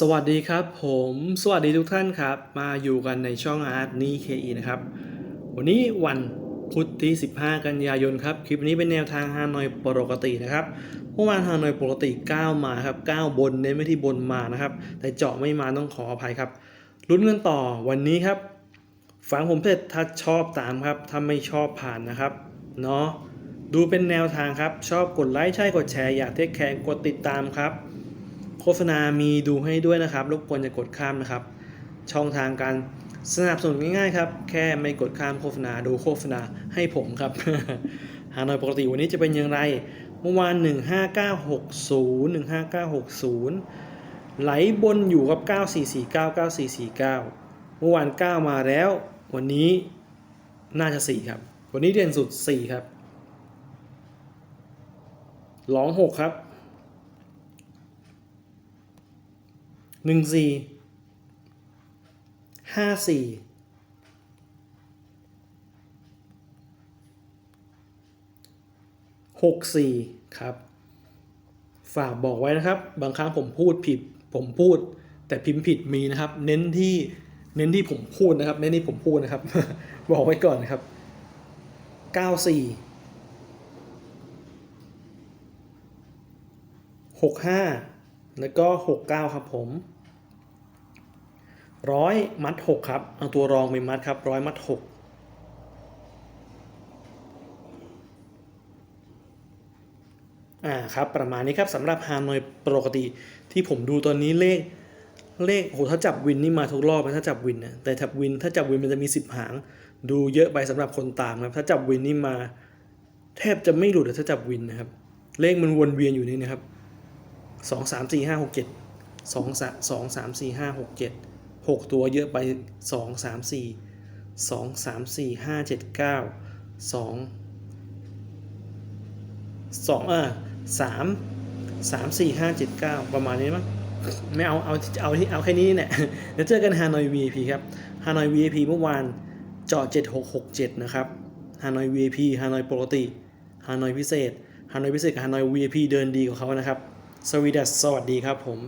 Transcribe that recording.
สวัสดีครับผมสวัสดีทุกท่านครับ มาอยู่กันในช่องอาร์ตนี่เคอีนะครับ วันนี้วันพุธที่ 15 กันยายนครับ คลิปนี้เป็นแนวทางฮานอยปกตินะครับเมื่อวานฮานอยปกติ9มาครับ9บนเน้นไม่ที่บนมานะครับ แต่เจาะไม่มาต้องขออภัยครับลุ้นกันต่อวันนี้ครับฟังผมเสร็จถ้าชอบตามครับถ้าไม่ชอบผ่านนะครับเนาะดูเป็นแนวทางครับ ชอบกดไลค์ใช่กดแชร์อยากเทคแคร์กดติดตามครับ โฆษณามีดูให้ด้วยนะครับ รบกวนอย่ากดข้ามนะครับ ช่องทางการสนับสนุนง่ายๆครับ แค่ไม่กดข้ามโฆษณาดูโฆษณาให้ผมครับ หาหน่อยปกติวันนี้จะเป็นอย่างไร เมื่อวาน 15960 15960 ไหลบนอยู่กับ 9449 9449 เมื่อวาน 9 มาแล้ว วันนี้น่าจะ 4 ครับ วันนี้เด่นสุด 4 ครับร้อง 6 ครับ หนึ่งสี่ห้าสี่หกสี่ครับ ฝากบอกไว้นะครับ บางครั้งผมพูดผิด ผมพูด แต่พิมพ์ผิดมีนะครับ เน้นที่เน้นที่ผมพูดนะครับเน้นที่ผมพูดนะครับ บอกไว้ก่อนนะครับเก้าสี่หกห้าแล้วก็หกเก้าครับผม ร้อยมัดหกครับ เอาตัวรองไปมัดครับร้อยมัดหกอ่าครับประมาณนี้ครับสำหรับฮานอยปกติที่ผมดูตอนนี้เลขเลขโหถ้าจับวินนี่มาทุกรอบนะถ้าจับวินนะแต่จับวินถ้าจับวินมันจะมีสิบหาง ดูเยอะไปสำหรับคนตามครับถ้าจับวินนี่มา แทบจะไม่หลุดถ้าจับวินนะครับ เลขมันวนเวียนอยู่นี่นะครับสองสามสี่ห้าหกเจ็ดสองสามสองสามสี่ห้าหกเจ็ด หกตัวเยอะไปสองสามสี่สองสามสี่ห้าเจ็ดเก้าสองสองเออสามสามสี่ห้าเจ็ดเก้าประมาณนี้มั้งไม่เอาเอาเอาที่เอาแค่นี้นี่แหละเดี๋ยวเจอกันฮานอย VIP ครับฮานอย VIP เมื่อวานเจาะ7667 นะครับฮานอย VIP ฮานอยปกติฮานอยพิเศษฮานอยพิเศษกับฮานอย VIP เดินดีกว่าเขานะครับ สวีดัสสวัสดีครับผม